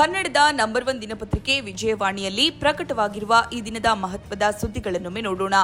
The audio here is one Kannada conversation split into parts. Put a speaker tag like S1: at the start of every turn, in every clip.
S1: ಕನ್ನಡದ ನಂಬರ್ ಒನ್ ದಿನಪತ್ರಿಕೆ ವಿಜಯವಾಣಿಯಲ್ಲಿ ಪ್ರಕಟವಾಗಿರುವ ಈ ದಿನದ ಮಹತ್ವದ ಸುದ್ದಿಗಳನ್ನೊಮ್ಮೆ ನೋಡೋಣ.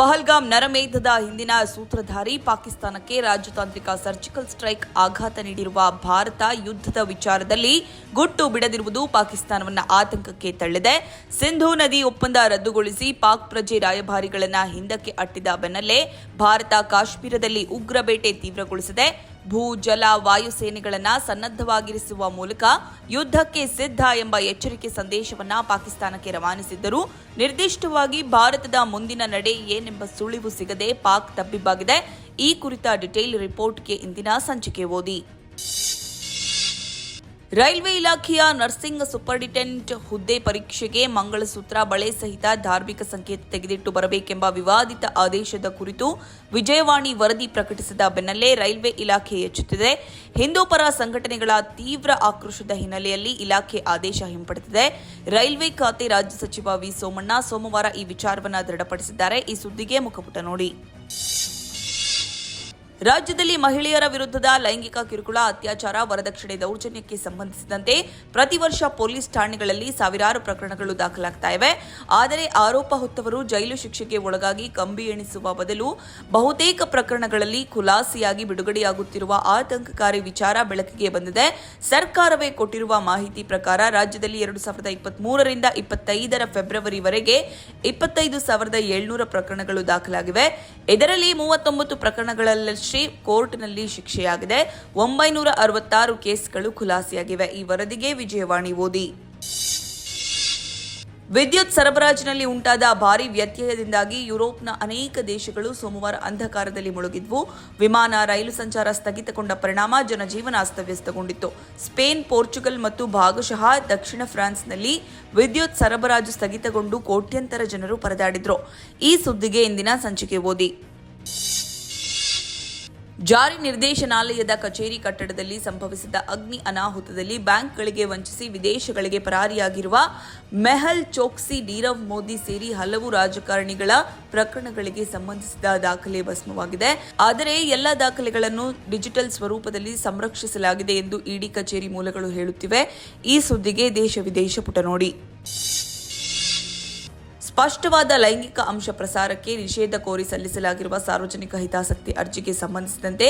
S1: ಪಹಲ್ಗಾಮ್ ನರಮೇಧದ ಹಿಂದಿನ ಸೂತ್ರಧಾರಿ ಪಾಕಿಸ್ತಾನಕ್ಕೆ ರಾಜತಾಂತ್ರಿಕ ಸರ್ಜಿಕಲ್ ಸ್ಟ್ರೈಕ್ ಆಘಾತ ನೀಡಿರುವ ಭಾರತ ಯುದ್ಧದ ವಿಚಾರದಲ್ಲಿ ಗುಟ್ಟು ಬಿಡದಿರುವುದು ಪಾಕಿಸ್ತಾನವನ್ನು ಆತಂಕಕ್ಕೆ ತಳ್ಳಿದೆ. ಸಿಂಧೂ ನದಿ ಒಪ್ಪಂದ ರದ್ದುಗೊಳಿಸಿ ಪಾಕ್ ಪ್ರಜೆ ರಾಯಭಾರಿಗಳನ್ನು ಹಿಂದಕ್ಕೆ ಅಟ್ಟಿದ ಬೆನ್ನಲ್ಲೇ ಭಾರತ ಕಾಶ್ಮೀರದಲ್ಲಿ ಉಗ್ರ ಬೇಟೆ ತೀವ್ರಗೊಳಿಸಿದೆ. ಭೂ ಜಲ ವಾಯು ಸೇನೆಗಳನ್ನು ಸನ್ನದ್ಧವಾಗಿರಿಸುವ ಮೂಲಕ ಯುದ್ಧಕ್ಕೆ ಸಿದ್ಧ ಎಂಬ ಎಚ್ಚರಿಕೆ ಸಂದೇಶವನ್ನು ಪಾಕಿಸ್ತಾನಕ್ಕೆ ರವಾನಿಸಿದ್ದರು. ನಿರ್ದಿಷ್ಟವಾಗಿ ಭಾರತದ ಮುಂದಿನ ನಡೆ ಏನೆಂಬ ಸುಳಿವು ಸಿಗದೆ ಪಾಕ್ ತಬ್ಬಿಬ್ಬಾಗಿದೆ. ಈ ಕುರಿತ ಡಿಟೇಲ್ ರಿಪೋರ್ಟ್ಗೆ ಇಂದಿನ ಸಂಚಿಕೆ ಓದಿ. ರೈಲ್ವೆ ಇಲಾಖೆಯ ನರ್ಸಿಂಗ್ ಸೂಪರಿಂಟೆಂಡೆಂಟ್ ಹುದ್ದೆ ಪರೀಕ್ಷೆಗೆ ಮಂಗಳಸೂತ್ರ ಬಳೆ ಸಹಿತ ಧಾರ್ಮಿಕ ಸಂಕೇತ ತೆಗೆದಿಟ್ಟು ಬರಬೇಕೆಂಬ ವಿವಾದಿತ ಆದೇಶದ ಕುರಿತು ವಿಜಯವಾಣಿ ವರದಿ ಪ್ರಕಟಿಸಿದ ಬೆನ್ನಲ್ಲೇ ರೈಲ್ವೆ ಇಲಾಖೆ ಹೆಚ್ಚುತ್ತಿದೆ ಹಿಂದೂ ಪರ ಸಂಘಟನೆಗಳ ತೀವ್ರ ಆಕ್ರೋಶದ ಹಿನ್ನೆಲೆಯಲ್ಲಿ ಇಲಾಖೆ ಆದೇಶ ಹಿಂಪಡೆದಿದೆ. ರೈಲ್ವೆ ಖಾತೆ ರಾಜ್ಯ ಸಚಿವ ವಿ ಸೋಮಣ್ಣ ಸೋಮವಾರ ಈ ವಿಚಾರವನ್ನು ದೃಢಪಡಿಸಿದ್ದಾರೆ. ಈ ಸುದ್ದಿಗೆ ಮುಖಪುಟ ನೋಡಿ. ರಾಜ್ಯದಲ್ಲಿ ಮಹಿಳೆಯರ ವಿರುದ್ಧದ ಲೈಂಗಿಕ ಕಿರುಕುಳ, ಅತ್ಯಾಚಾರ, ವರದಕ್ಷಿಣೆ, ದೌರ್ಜನ್ಯಕ್ಕೆ ಸಂಬಂಧಿಸಿದಂತೆ ಪ್ರತಿ ವರ್ಷ ಪೊಲೀಸ್ ಠಾಣೆಗಳಲ್ಲಿ ಸಾವಿರಾರು ಪ್ರಕರಣಗಳು ದಾಖಲಾಗ್ತಾ ಇವೆ. ಆದರೆ ಆರೋಪ ಹೊತ್ತವರು ಜೈಲು ಶಿಕ್ಷೆಗೆ ಒಳಗಾಗಿ ಕಂಬಿ ಎಣಿಸುವ ಬದಲು ಬಹುತೇಕ ಪ್ರಕರಣಗಳಲ್ಲಿ ಖುಲಾಸೆಯಾಗಿ ಬಿಡುಗಡೆಯಾಗುತ್ತಿರುವ ಆತಂಕಕಾರಿ ವಿಚಾರ ಬೆಳಕಿಗೆ ಬಂದಿದೆ. ಸರ್ಕಾರವೇ ಕೊಟ್ಟಿರುವ ಮಾಹಿತಿ ಪ್ರಕಾರ ರಾಜ್ಯದಲ್ಲಿ ಎರಡು ಸಾವಿರದ ಇಪ್ಪತ್ಮೂರರಿಂದ ಇಪ್ಪತ್ತೈದರ ಫೆಬ್ರವರಿವರೆಗೆ ಇಪ್ಪತ್ತೈದು ಸಾವಿರದ ಏಳ್ನೂರ ಪ್ರಕರಣಗಳು ದಾಖಲಾಗಿವೆ. ಇದರಲ್ಲಿ ಮೂವತ್ತೊಂಬತ್ತು ಪ್ರಕರಣಗಳಲ್ಲಷ್ಟೇ ಕೋರ್ಟ್ನಲ್ಲಿ ಶಿಕ್ಷೆಯಾಗಿದೆ. ಒಂಬೈನೂರ ಅರವತ್ತಾರು ಕೇಸ್ಗಳು ಖುಲಾಸೆಯಾಗಿವೆ. ಈ ವರದಿಗೆ ವಿಜಯವಾಣಿ ಓದಿ. ವಿದ್ಯುತ್ ಸರಬರಾಜಿನಲ್ಲಿ ಉಂಟಾದ ಭಾರಿ ವ್ಯತ್ಯಯದಿಂದಾಗಿ ಯುರೋಪ್ನ ಅನೇಕ ದೇಶಗಳು ಸೋಮವಾರ ಅಂಧಕಾರದಲ್ಲಿ ಮುಳುಗಿದ್ವು. ವಿಮಾನ, ರೈಲು ಸಂಚಾರ ಸ್ಥಗಿತಗೊಂಡ ಪರಿಣಾಮ ಜನಜೀವನ ಅಸ್ತವ್ಯಸ್ತಗೊಂಡಿತ್ತು. ಸ್ಪೇನ್, ಪೋರ್ಚುಗಲ್ ಮತ್ತು ಭಾಗಶಃ ದಕ್ಷಿಣ ಫ್ರಾನ್ಸ್ನಲ್ಲಿ ವಿದ್ಯುತ್ ಸರಬರಾಜು ಸ್ಥಗಿತಗೊಂಡು ಕೋಟ್ಯಂತರ ಜನರು ಪರದಾಡಿದ್ರು. ಈ ಸುದ್ದಿಗೆ ಇಂದಿನ ಸಂಚಿಕೆ ಓದಿ. ಜಾರಿ ನಿರ್ದೇಶನಾಲಯದ ಕಚೇರಿ ಕಟ್ಟಡದಲ್ಲಿ ಸಂಭವಿಸಿದ ಅಗ್ನಿ ಅನಾಹುತದಲ್ಲಿ ಬ್ಯಾಂಕ್ಗಳಿಗೆ ವಂಚಿಸಿ ವಿದೇಶಗಳಿಗೆ ಪರಾರಿಯಾಗಿರುವ ಮೆಹಲ್ ಚೋಕ್ಸಿ, ನೀರವ್ ಮೋದಿ ಸೇರಿ ಹಲವು ರಾಜಕಾರಣಿಗಳ ಪ್ರಕರಣಗಳಿಗೆ ಸಂಬಂಧಿಸಿದ ದಾಖಲೆ ಭಸ್ಮವಾಗಿದೆ. ಆದರೆ ಎಲ್ಲ ದಾಖಲೆಗಳನ್ನು ಡಿಜಿಟಲ್ ಸ್ವರೂಪದಲ್ಲಿ ಸಂರಕ್ಷಿಸಲಾಗಿದೆ ಎಂದು ಇಡಿ ಕಚೇರಿ ಮೂಲಗಳು ಹೇಳುತ್ತಿವೆ. ಈ ಸುದ್ದಿಗೆ ದೇಶ ವಿದೇಶ ಪುಟ ನೋಡಿ. ಸ್ಪಷ್ಟವಾದ ಲೈಂಗಿಕ ಅಂಶ ಪ್ರಸಾರಕ್ಕೆ ನಿಷೇಧ ಕೋರಿ ಸಲ್ಲಿಸಲಾಗಿರುವ ಸಾರ್ವಜನಿಕ ಹಿತಾಸಕ್ತಿ ಅರ್ಜಿಗೆ ಸಂಬಂಧಿಸಿದಂತೆ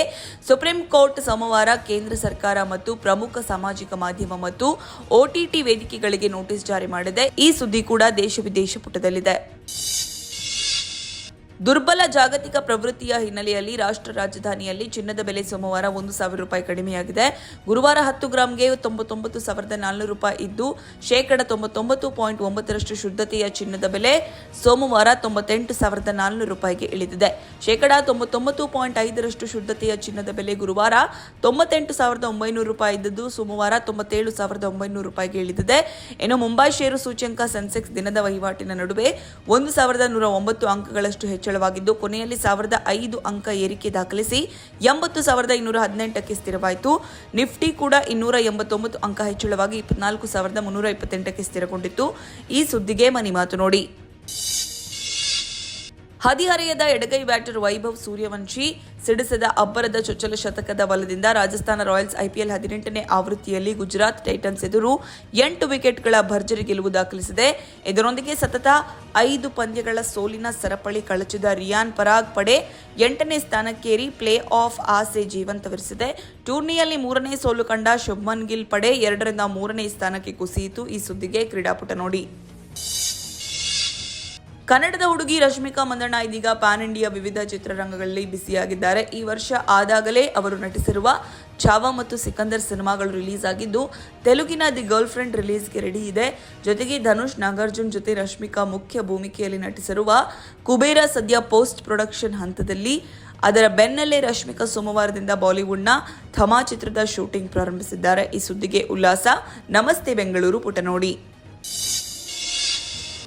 S1: ಸುಪ್ರೀಂ ಕೋರ್ಟ್ ಸೋಮವಾರ ಕೇಂದ್ರ ಸರ್ಕಾರ ಮತ್ತು ಪ್ರಮುಖ ಸಾಮಾಜಿಕ ಮಾಧ್ಯಮ ಮತ್ತು ಒಟಿಟಿ ವೇದಿಕೆಗಳಿಗೆ ನೋಟಿಸ್ ಜಾರಿ ಮಾಡಿದೆ. ಈ ಸುದ್ದಿ ಕೂಡ ದೇಶ ವಿದೇಶ ಪುಟದಲ್ಲಿದೆ. ದುರ್ಬಲ ಜಾಗತಿಕ ಪ್ರವೃತ್ತಿಯ ಹಿನ್ನೆಲೆಯಲ್ಲಿ ರಾಷ್ಟ್ರ ರಾಜಧಾನಿಯಲ್ಲಿ ಚಿನ್ನದ ಬೆಲೆ ಸೋಮವಾರ ಒಂದು ಸಾವಿರ ರೂಪಾಯಿ ಕಡಿಮೆಯಾಗಿದೆ. ಗುರುವಾರ ಹತ್ತು ಗ್ರಾಂಗೆ ತೊಂಬತ್ತೊಂಬತ್ತು ಸಾವಿರದ ನಾಲ್ನೂರು ರೂಪಾಯಿ ಇದ್ದು, ಶೇಕಡ ತೊಂಬತ್ತೊಂಬತ್ತು ಪಾಯಿಂಟ್ ಒಂಬತ್ತರಷ್ಟು ಶುದ್ಧತೆಯ ಚಿನ್ನದ ಬೆಲೆ ಸೋಮವಾರ ತೊಂಬತ್ತೆಂಟು ಸಾವಿರದ ನಾಲ್ನೂರು ರೂಪಾಯಿಗೆ ಇಳಿದಿದೆ. ಶೇಕಡ ತೊಂಬತ್ತೊಂಬತ್ತು ಪಾಯಿಂಟ್ ಐದರಷ್ಟು ಶುದ್ಧತೆಯ ಚಿನ್ನದ ಬೆಲೆ ಗುರುವಾರ ತೊಂಬತ್ತೆಂಟು ಸಾವಿರದ ಒಂಬೈನೂರು ರೂಪಾಯಿ ಇದ್ದದ್ದು, ಸೋಮವಾರ ತೊಂಬತ್ತೇಳು ಸಾವಿರದ ಒಂಬೈನೂರು ರೂಪಾಯಿಗೆ ಇಳಿದಿದೆ. ಇನ್ನು ಮುಂಬೈ ಷೇರು ಸೂಚ್ಯಂಕ ಸೆನ್ಸೆಕ್ಸ್ ದಿನದ ವಹಿವಾಟಿನ ನಡುವೆ ಒಂದು ಸಾವಿರದ ನೂರ ಒಂಬತ್ತು ಅಂಕಗಳಷ್ಟು ಹೆಚ್ಚಳವಾಗಿದ್ದು ಕೊನೆಯಲ್ಲಿ ಸಾವಿರದ ಐದು ಅಂಕ ಏರಿಕೆ ದಾಖಲಿಸಿ ಎಂಬತ್ತು ಸಾವಿರದ ಇನ್ನೂರ ಹದಿನೆಂಟಕ್ಕೆ ಸ್ಥಿರವಾಯಿತು. ನಿಫ್ಟಿ ಕೂಡ ಇನ್ನೂರ ಎಂಬತ್ತೊಂಬತ್ತು ಅಂಕ ಹೆಚ್ಚಳವಾಗಿ ಇಪ್ಪತ್ನಾಲ್ಕು ಸಾವಿರದ ಮುನ್ನೂರ ಇಪ್ಪತ್ತೆಂಟಕ್ಕೆ ಸ್ಥಿರಗೊಂಡಿತ್ತು. ಈ ಸುದ್ದಿಗೆ ಮನಿ ಮಾತು ನೋಡಿ. ಹದಿಹರೆಯದ ಎಡಗೈ ಬ್ಯಾಟರ್ ವೈಭವ್ ಸೂರ್ಯವಂಶಿ ಸಿಡಿಸದ ಅಬ್ಬರದ ಚೊಚ್ಚಲ ಶತಕದ ಬಲದಿಂದ ರಾಜಸ್ಥಾನ ರಾಯಲ್ಸ್ ಐಪಿಎಲ್ ಹದಿನೆಂಟನೇ ಆವೃತ್ತಿಯಲ್ಲಿ ಗುಜರಾತ್ ಟೈಟನ್ಸ್ ಎದುರು ಎಂಟು ವಿಕೆಟ್ಗಳ ಭರ್ಜರಿ ಗೆಲುವು ದಾಖಲಿಸಿದೆ. ಇದರೊಂದಿಗೆ ಸತತ ಐದು ಪಂದ್ಯಗಳ ಸೋಲಿನ ಸರಪಳಿ ಕಳಚಿದ ರಿಯಾನ್ ಪರಾಗ್ ಪಡೆ ಎಂಟನೇ ಸ್ಥಾನಕ್ಕೇರಿ ಪ್ಲೇ ಆಫ್ ಆಸೆ ಜೀವಂತವಿರಿಸಿದೆ. ಟೂರ್ನಿಯಲ್ಲಿ ಮೂರನೇ ಸೋಲು ಕಂಡ ಶುಭ್ಮನ್ ಗಿಲ್ ಪಡೆ ಎರಡರಿಂದ ಮೂರನೇ ಸ್ಥಾನಕ್ಕೆ ಕುಸಿಯಿತು. ಈ ಸುದ್ದಿಗೆ ಕ್ರೀಡಾಪುಟ ನೋಡಿ. ಕನ್ನಡದ ಹುಡುಗಿ ರಶ್ಮಿಕಾ ಮಂದಣ್ಣ ಇದೀಗ ಪ್ಯಾನ್ ಇಂಡಿಯಾ ವಿವಿಧ ಚಿತ್ರರಂಗಗಳಲ್ಲಿ ಬಿಸಿಯಾಗಿದ್ದಾರೆ ಈ ವರ್ಷ ಆದಾಗಲೇ ಅವರು ನಟಿಸಿರುವ ಚಾವಾ ಮತ್ತು ಸಿಕಂದರ್ ಸಿನಿಮಾಗಳು ರಿಲೀಸ್ ಆಗಿದ್ದು, ತೆಲುಗಿನ ದಿ ಗರ್ಲ್ ಫ್ರೆಂಡ್ ರಿಲೀಸ್ಗೆ ರೆಡಿ ಇದೆ. ಜೊತೆಗೆ ಧನುಷ್ ನಾಗಾರ್ಜುನ್ ಜೊತೆ ರಶ್ಮಿಕಾ ಮುಖ್ಯ ಭೂಮಿಕೆಯಲ್ಲಿ ನಟಿಸಿರುವ ಕುಬೇರ ಸದ್ಯ ಪೋಸ್ಟ್ ಪ್ರೊಡಕ್ಷನ್ ಹಂತದಲ್ಲಿ. ಅದರ ಬೆನ್ನಲ್ಲೇ ರಶ್ಮಿಕಾ ಸೋಮವಾರದಿಂದ ಬಾಲಿವುಡ್ನ ಥಮಾ ಚಿತ್ರದ ಶೂಟಿಂಗ್ ಪ್ರಾರಂಭಿಸಿದ್ದಾರೆ. ಈ ಸುದ್ದಿಗೆ ಉಲ್ಲಾಸ. ನಮಸ್ತೆ ಬೆಂಗಳೂರು ಪುಟ ನೋಡಿ